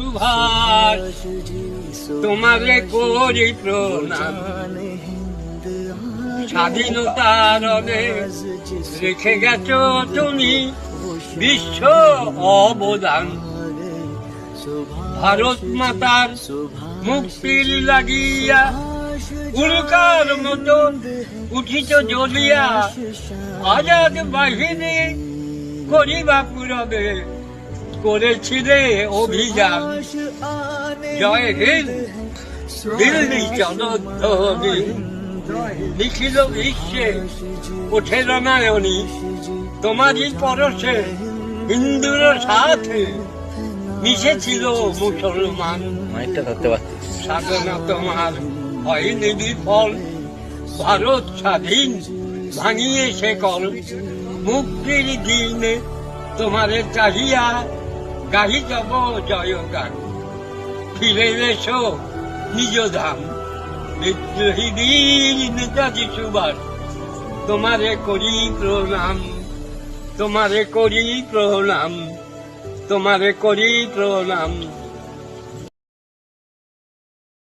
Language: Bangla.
সুভাষ তোমারে করি প্রণাম। স্বাধীনতার রেখে গেছো তুমি বিশ্ব অবদান। ভারত মাতার মুক্তির লাগিয়া উল্কার মতো উঠিত জ্বলিয়া আজাদ বাহিনী করিবা পুরবে। করেছিলে অভিযান। জয় হিন্দ। দিল্লি জনধ্বনি। লিখিল বিশ্বে ওঠে রমায়ণী। তোমারই পরশে হিন্দুর সাথে মিশেছিল মুসলমান। সাধনা তোমার হয়নি বিফল। ভারত স্বাধীন ভাঙিয়ে সে কল। মুক্তির দিনে তোমারে চাহিয়া গাহি যাব, জয় গান। ফিরে এসো, নিজ ধাম। বিদ্রোহী তোমারে করি প্রণাম। তোমারে করি প্রণাম। তোমারে করি প্রণাম।